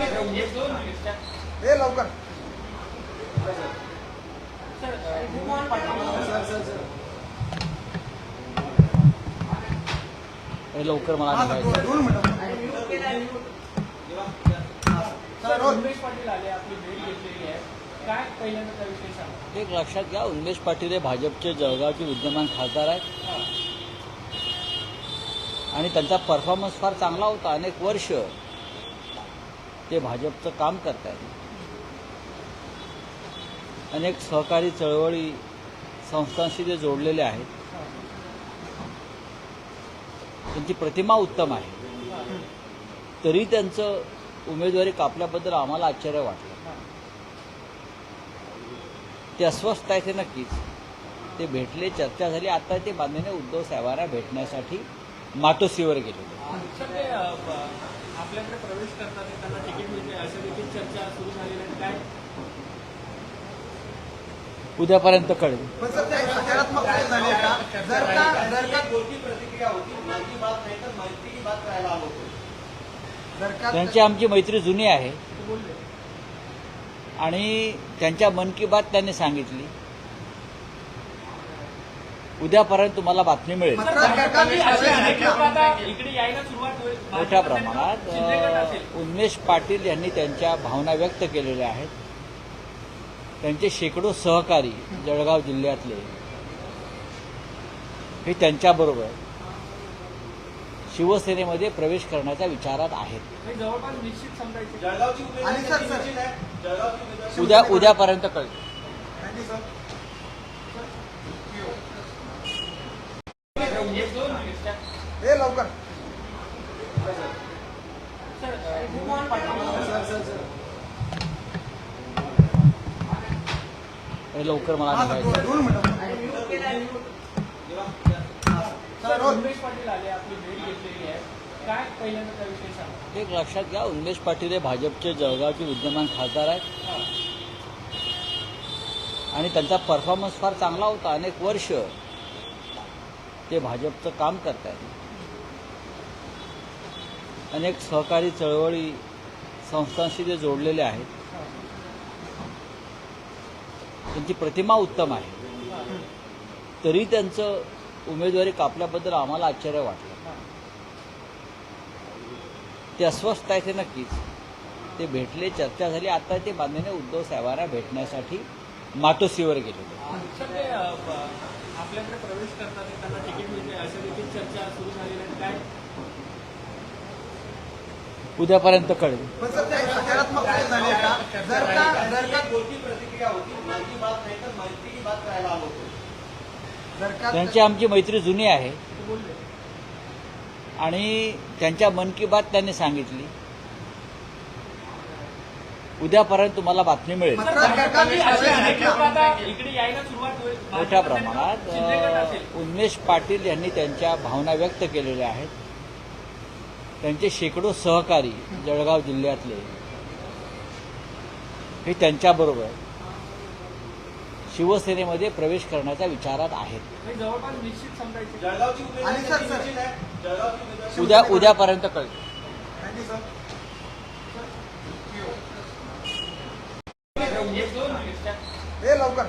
हे लवकर. हे लवकर मला दोन मिनिटं. एक लक्षात घ्या उन्मेष पाटील हे भाजपचे जळगावचे विद्यमान खासदार आहेत. आणि त्यांचा परफॉर्मन्स फार चांगला होता अनेक वर्ष. ते भाजपचं काम करतायत. अनेक सहकारी चळवळी संस्थांशी ते जोडलेले आहेत. त्यांची प्रतिमा उत्तम आहे. तरी त्यांचं उमेदवारी कापल्याबद्दल आम्हाला आश्चर्य वाटलं. ते अस्वस्थ आहे ते नक्कीच. ते भेटले चर्चा झाली. आता ते बांधणे उद्धव साहेबांना भेटण्यासाठी माटोसीवर गेले आपल्याकडे प्रवेश करतात उद्यापर्यंत कळेल. त्यांची आमची मैत्री जुनी आहे. आणि त्यांच्या मन की बात त्यांनी सांगितली. उद्यापर्यंत तुम्हाला बातमी मिळेल. मोठ्या प्रमाणात उन्मेष पाटील यांनी त्यांच्या भावना व्यक्त केलेल्या आहेत. त्यांचे शेकडो सहकारी जळगाव जिल्ह्यातले हे त्यांच्याबरोबर शिवसेनेमध्ये प्रवेश करण्याच्या विचारात आहेत. हे जवळपास निश्चित हे लवकर। मला दोन मिनिटं. त्याविषयी सांगा. एक लक्षात घ्या उन्मेष पाटील हे भाजपचे जळगावचे विद्यमान खासदार आहेत. आणि त्यांचा परफॉर्मन्स फार चांगला होता अनेक वर्ष ते भाजपचं काम करतात अनेक सहकारी चळवळी संस्थांशी ते जोडलेले आहेत. त्यांची प्रतिमा उत्तम आहे. तरी त्यांचं उमेदवारी कापल्याबद्दल आम्हाला आश्चर्य वाटलं. ते अस्वस्थ आहे ते नक्कीच. ते भेटले चर्चा झाली. आता ते माननीय उद्धव साहेबांना भेटण्यासाठी माटोसीवर गेले आपल्याकडे प्रवेश करतात त्यांना तिकीट मिळते. असं देखील चर्चा सुरू झालेली आहे काय? उद्यापर्यंत कळेल. पण सर ते सकारात्मक काही झाले का जर का जर का कोणती प्रतिक्रिया होती? मन की बात नाही तर मैत्री की बात करायला आलो होतो. जर का त्यांची आमची मैत्री जुनी आहे. आणि त्यांच्या मन की बात त्यांनी सांगितली. उद्यापर्यंत तुम्हाला बातमी मिळेल. मोठ्या प्रमाणात उन्मेष पाटील यांनी त्यांच्या भावना व्यक्त केलेल्या आहेत. त्यांचे शेकडो सहकारी जळगाव जिल्ह्यातले हे त्यांच्याबरोबर शिवसेनेमध्ये प्रवेश करण्याच्या विचारात आहेत. उद्या उद्यापर्यंत कळेल. हे लवकर